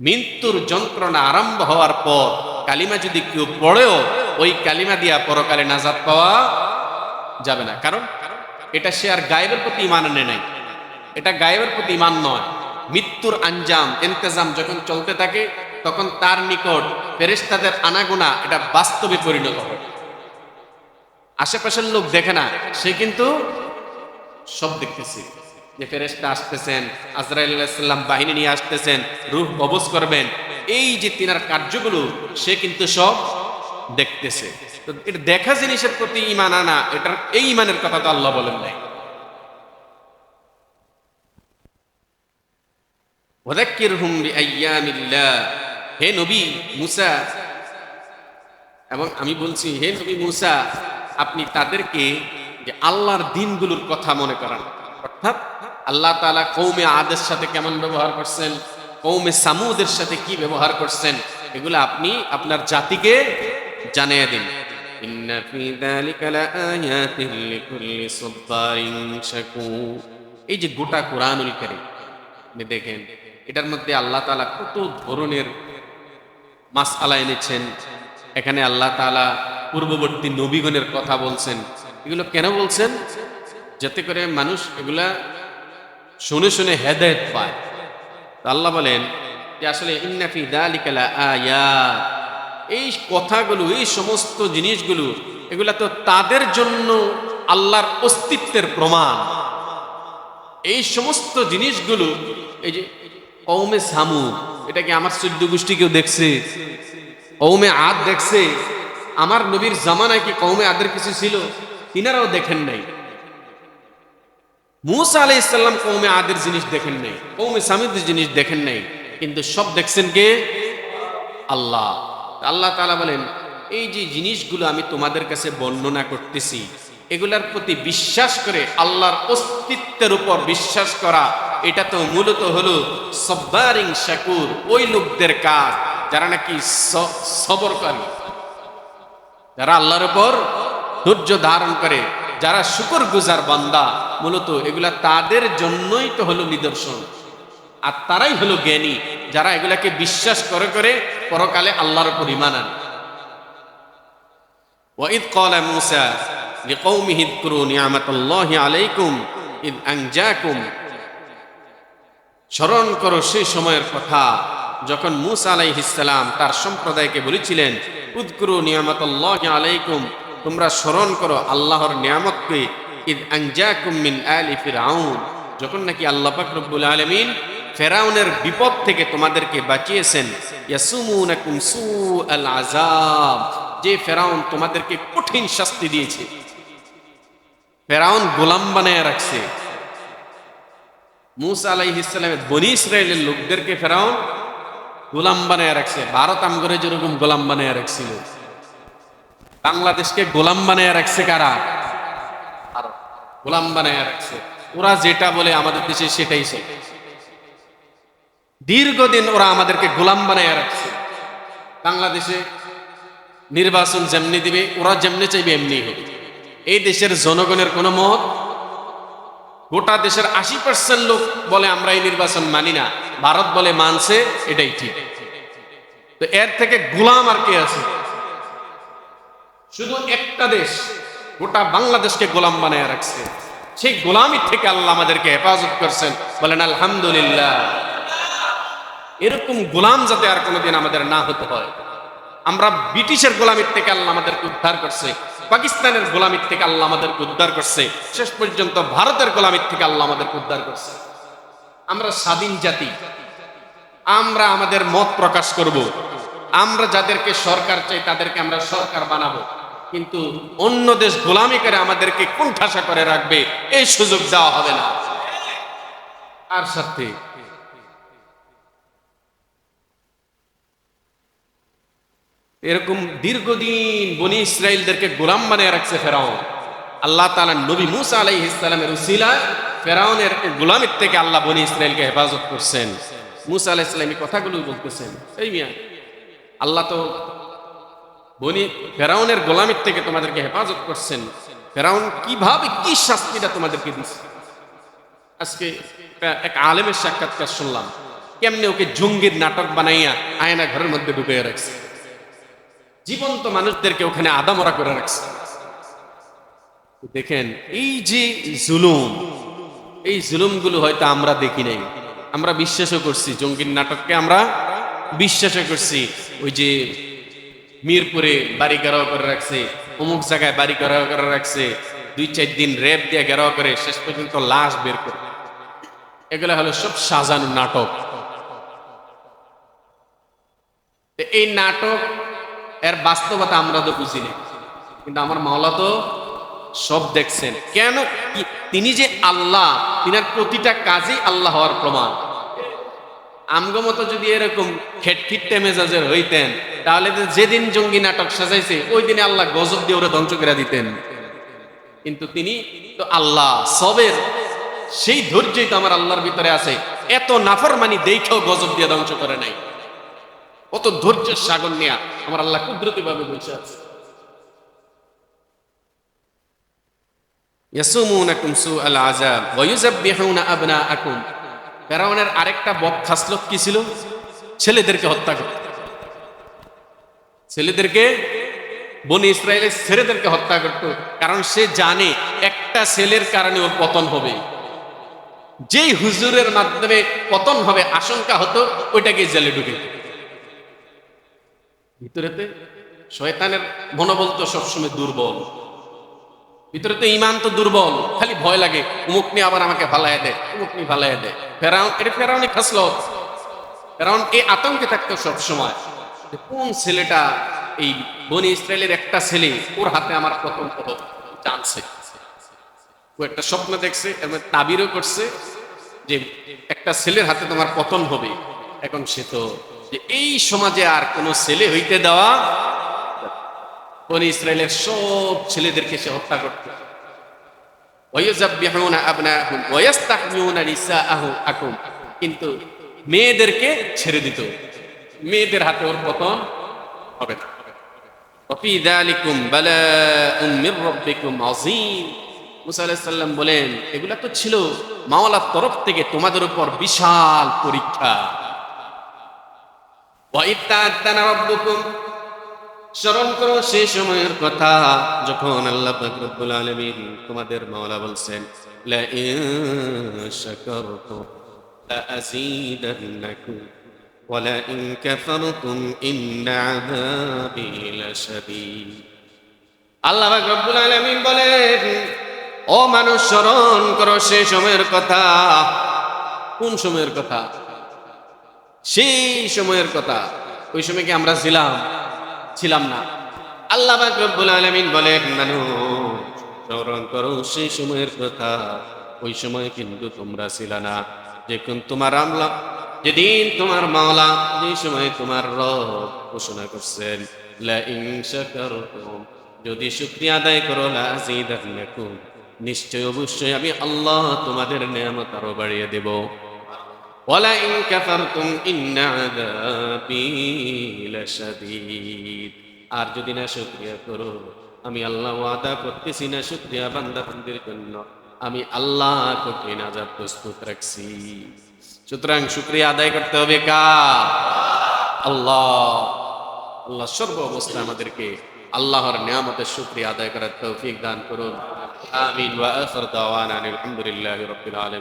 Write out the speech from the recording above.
মৃত্যুর যন্ত্রণা আরম্ভ হওয়ার পর কালিমা যদি কেউ পড়েও ওই কালিমা দিয়া পরকালে নাজাদ পাওয়া যাবে না। কারণ এটা সে আর গায়েবের প্রতি ইমান আনে নাই। এটা গায়েবের প্রতি ইমান নয়। মৃত্যুর আঞ্জাম, ইন্তেজাম যখন চলতে থাকে, তখন তার নিকট ফেরেশতাদের আনাগোনা এটা বাস্তবে পরিণত হয়। আশেপাশের লোক দেখে না, সে কিন্তু সব দেখতেছে। যে ফেরেশতা আসতেছেন আজরাইল্লাম বাহিনী নিয়ে আসতেছেন, রূহ কবজ করবেন, এই যে তিনার কার্যগুলো, সে কিন্তু সব দেখতেছে। তো এটা দেখা জিনিসের প্রতি ইমান আনা, এটার এই ইমানের কথা তো আল্লাহ বলেন নাই। ওয়াদাক্কিরহুম বিআইয়ামিল্লাহ। হে নবী মুসা, এবং আমি বলছি, হে নবী মুসা, আপনি তাদেরকে যে আল্লাহর দিনগুলোর কথা মনে করান, অর্থাৎ আল্লাহ তাআলা কৌমে আদের সাথে কেমন ব্যবহার করছেন? কৌমে সামুদের সাথে কি ব্যবহার করছেন? এগুলো আপনি আপনার জাতিকে জানিয়ে দিন। এই যে গোটা কোরআনুল কারীম দেখেন, এটার মধ্যে আল্লাহ তাআলা কত ধরনের মাসআলা এনেছেন। এখানে আল্লাহ তাআলা পূর্ববর্তী নবীগণের কথা বলছেন। এগুলো কেন বলছেন? যাতে করে মানুষ এগুলা শুনে শুনে হেদায়েত পায়। আল্লাহ বলেন যে আসলে ইন্নাফি দালিকালা আয়াত। এই কথাগুলো, এই সমস্ত জিনিসগুলো, এগুলা তো তাদের জন্য আল্লাহর অস্তিত্বের প্রমাণ। এই সমস্ত জিনিসগুলো, এই যে কৌমে সামু এটা কি আমার চোদ্দ গোষ্ঠী কেউ দেখছে? কৌমে আদ দেখছে? আমার নবীর জামানায় কি কৌমে আদের কিছু ছিল? তিনারাও দেখেন নাই। মুসা আলাই ইসলাম কৌমে আদের জিনিস দেখেন নাই কৌমে সামিদের জিনিস দেখেন নাই, কিন্তু সব দেখছেন কে? আল্লাহ। আল্লাহ তাআলা বলেন, এই যে জিনিসগুলো আমি তোমাদের কাছে বর্ণনা করতেছি, এগুলার প্রতি বিশ্বাস করে আল্লাহর অস্তিত্বের উপর বিশ্বাস করা, এটা তো মূলত হলো সব্বারিং শাকুর, ওই লোকদের কাজ, যারা নাকি স- সবরকারী। যারা আল্লাহর উপর ধৈর্য ধারণ করে যারা শুকর গুজার বান্দা মূলত এগুলা তাদের জন্যই তো হলো নিদর্শন আর তারাই হলো জ্ঞানী যারা এগুলাকে বিশ্বাস করে করে পরকালে আল্লাহর উপর ইমান আনে وإذ قال موسى لقومه اذكروا نعمة الله عليكم إذ أنجاكم স্মরণ করো সেই সময়ের কথা যখন মুসা আলাইহিসসালাম তার সম্প্রদায়কে বলেছিলেন উদকুরু নিয়ামতাল্লাহ আলাইকুম তোমরা স্মরণ করো আল্লাহর নিয়ামতকে, ইদ আনজাকুম মিন আলি ফিরাউন যখন নাকি আল্লাহ পাক রব্বুল আলামিন ফেরাউনের বিপদ থেকে তোমাদেরকে বাঁচিয়েছেন, ইয়াসুমুনাকুম যে ফেরাউন তোমাদেরকে কঠিন শাস্তি দিয়েছে। ফেরাউন গোলাম বানায় রাখছে। মুসা আলাইহিসসালামের বনি ইসরায়েলের লোকদেরকে ফেরাউন গোলাম বানায় রাখছে। ভারত আমগরে যেরকম গোলাম বানায় রাখছিল। বাংলাদেশকে গোলাম বানায় রাখছে কারা? ভারত। গোলাম বানায় রাখছে। ওরা যেটা বলে আমাদের দেশে সেটাই সে। দীর্ঘদিন ওরা আমাদেরকে গোলাম বানায় রাখছে। বাংলাদেশে নির্বাচন যেমনি দিবে, ওরা যেমনি চাইবে এমনি হবে। এই দেশের জনগণের কোনো মত? গোটা দেশের আশি পার্সেন্ট লোক বলে আমরা এই নির্বাচন মানি না। ভারত বলে মানছে, এটাই ঠিক। তো এর থেকে গোলাম আর কে আছে? শুধু একটা দেশ, গোটা বাংলাদেশকে গোলাম বানায় রাখছে। সেই গোলামি থেকে আল্লাহ আমাদেরকে হেফাজত করছেন। বলেন, আলহামদুলিল্লাহ। এরকম গোলাম যাতে আর কোনোদিন আমাদের না হতে হয়। আমরা ব্রিটিশের গোলামির থেকে আল্লাহ আমাদেরকে উদ্ধার করছে। পাকিস্তানের গোলামির থেকে আল্লাহ আমাদেরকে উদ্ধার করছে। শেষ পর্যন্ত ভারতের গোলামির থেকে আল্লাহ আমাদেরকে উদ্ধার করছে। আমরা স্বাধীন জাতি। আমরা আমাদের মত প্রকাশ করব। আমরা যাদেরকে সরকার চাই, তাদেরকে আমরা সরকার বানাবো। কিন্তু অন্য দেশ গোলামি করে আমাদেরকে কোণঠাসা করে রাখবে, এই সুযোগ দেওয়া হবে না। আর সাথে, এরকম দীর্ঘদিন বনি ইসরায়েলদেরকে গোলাম বানিয়ে রাখছে ফেরাউন। আল্লাহ তাআলা নবী মুসা আলাইহিস সালামের উসিলা ফেরাউনের গোলামের থেকে আল্লাহ বনি ইসরায়েলকে হেফাজত করছেন। মুসা সালাম এই কথাগুলো বলতেছেন। এই মিয়া, আল্লাহ তো বনি ফেরাউনের গোলামির থেকে তোমাদেরকে হেফাজত করছেন। ফেরাউন কীভাবে কি শাস্তিটা তোমাদেরকে দিচ্ছে আজকে এক আলেমের সাক্ষাৎকার শুনলাম, কেমনে ওকে জঙ্গির নাটক বানাইয়া আয়না ঘরের মধ্যে ঢুকে রাখছে। জীবন্ত মানুষদেরকে ওখানে আদামরা করে রাখছে। দেখেন, এই যে জুলুম, এই জুলুমগুলো হয়তো আমরা দেখি নাই। আমরা বিশ্বাসও করছি, জঙ্গির নাটককে আমরা বিশ্বাসও করছি। ওই যে মিরপুরে বাড়ি ঘেরাও করে রাখছে, অমুক জায়গায় বাড়ি ঘেরাও করে রাখছে, দুই চার দিন রেপ দিয়ে ঘেরাও করে শেষ পর্যন্ত লাশ বের করে। এগুলো হলো সব সাজানো নাটক। এই নাটক, এর বাস্তবতা আমরা তো বুঝি না। কিন্তু আমার মাওলা তো সব দেখছেন। কেন? তিনি যে আল্লাহ, তিনার প্রতিটা কাজেই আল্লাহ হওয়ার প্রমাণ। আমগো মতো যদি এরকম খেটখিটে মেজাজের হইতেন, তাহলে যেদিন জঙ্গি নাটক সাজাইছে, ওই দিনে আল্লাহ গজব দিয়ে ওরা ধ্বংস করে দিতেন। কিন্তু তিনি তো আল্লাহ, সবের সেই ধৈর্যই তো আমার আল্লাহর ভিতরে আছে। এত নাফরমানি দেখেও গজব দিয়ে ধ্বংস করে নাই। কত ধৈর্যের সাগর নেয়া আমার আল্লাহ কুদরতি ভাবে বসে আছে। সুআল আযাব ওয়া ইউযাববিহুনা আবনাআকুম। ফেরাউনের আরেকটা বদখাসলত কি ছিল? ছেলেদেরকে হত্যা করত ছেলেদেরকে বনি ইসরায়েলের ছেলেদেরকে হত্যা করত কারণ সে জানে একটা ছেলের কারণে ওর পতন হবে। যেই হুজুরের মাধ্যমে পতন হবে, আশঙ্কা হতো, ওইটাকে জেলে ঢুকে। ভিতরেতে শয়তানের মনোবল তো সবসময় দুর্বল। ভিতরে তো ইমান তো দুর্বল, খালি ভয় লাগে। উমুক নিয়ে আবার আমাকে ফালাইয়া দেয়, উমুক নিয়ে ফালাইয়া দেয়। ফেরাউন, এটা ফেরাউনি খাসল ফেরাউন এই আতঙ্কে থাকতো সবসময়। কোন ছেলেটা, এই বনি ইসরায়েলের একটা ছেলে, ওর হাতে আমার প্রথম প্রথম জানছে। ও একটা স্বপ্ন দেখছে এবং তাবিরও করছে যে একটা ছেলের হাতে তোমার পতন হবে। এখন সে তো, যে এই সমাজে আর কোনো ছেলে হইতে দেওয়া বনি ইসরায়েলের সব ছেলেদেরকে সে হত্যা করত। কিন্তু মেয়েদেরকে ছেড়ে দিত। মেয়েদের হাতে ওর পতন হবে না। বলেন, এগুলা তো ছিল মাওলার তরফ থেকে তোমাদের উপর বিশাল পরীক্ষা। স্মরণ করো সেই সময়ের কথা যখন আল্লাহ পাক রব্বুল আলামিন তোমাদের মাওলা বলছেন ওয়া লা ইন্না আযাবি লাশাদীদ। আল্লাহ রব্বুল আলামিন বলেন, ও মানুষ, স্মরণ করো সেই সময়ের কথা। কোন সময়ের কথা? সেই সময়ের কথা। ওই সময় কি আমরা ছিলাম? ছিলাম না। আল্লাহ রব্বুল আলামিন বলেন মানুষ স্মরণ করো সেই সময়ের কথা। ওই সময় কিন্তু তোমরা ছিল না। যখন তোমার আমলা, যেদিন তোমার মাওলা যে সময় তোমার রব ঘোষণা করছেন যদি শুকরিয়া আদায় করো নিশ্চয় অবশ্যই আমি আল্লাহ তোমাদের নিয়ামত আরও বাড়িয়ে দেব। ولئن كفرتم إن عذابي لشديد আর যদি না শুকরিয়া করো আমি আল্লাহ ওয়াদা করতেছি না শুকরিয়া বান্দা বান্দির জন্য আমি আল্লাহ কঠিন আজাব প্রস্তুত রাখছি সুতরাং শুকরিয়া আদায় করতে হবে কা আল্লাহ আল্লাহ সর্ব অবস্থায় আমাদেরকে আল্লাহর নিয়ামতের শুকরিয়া আদায় করার তৌফিক দান করুন আমিন ওয়া আখির দাওয়ানা আলহামদুলিল্লাহি রাব্বিল আলামিন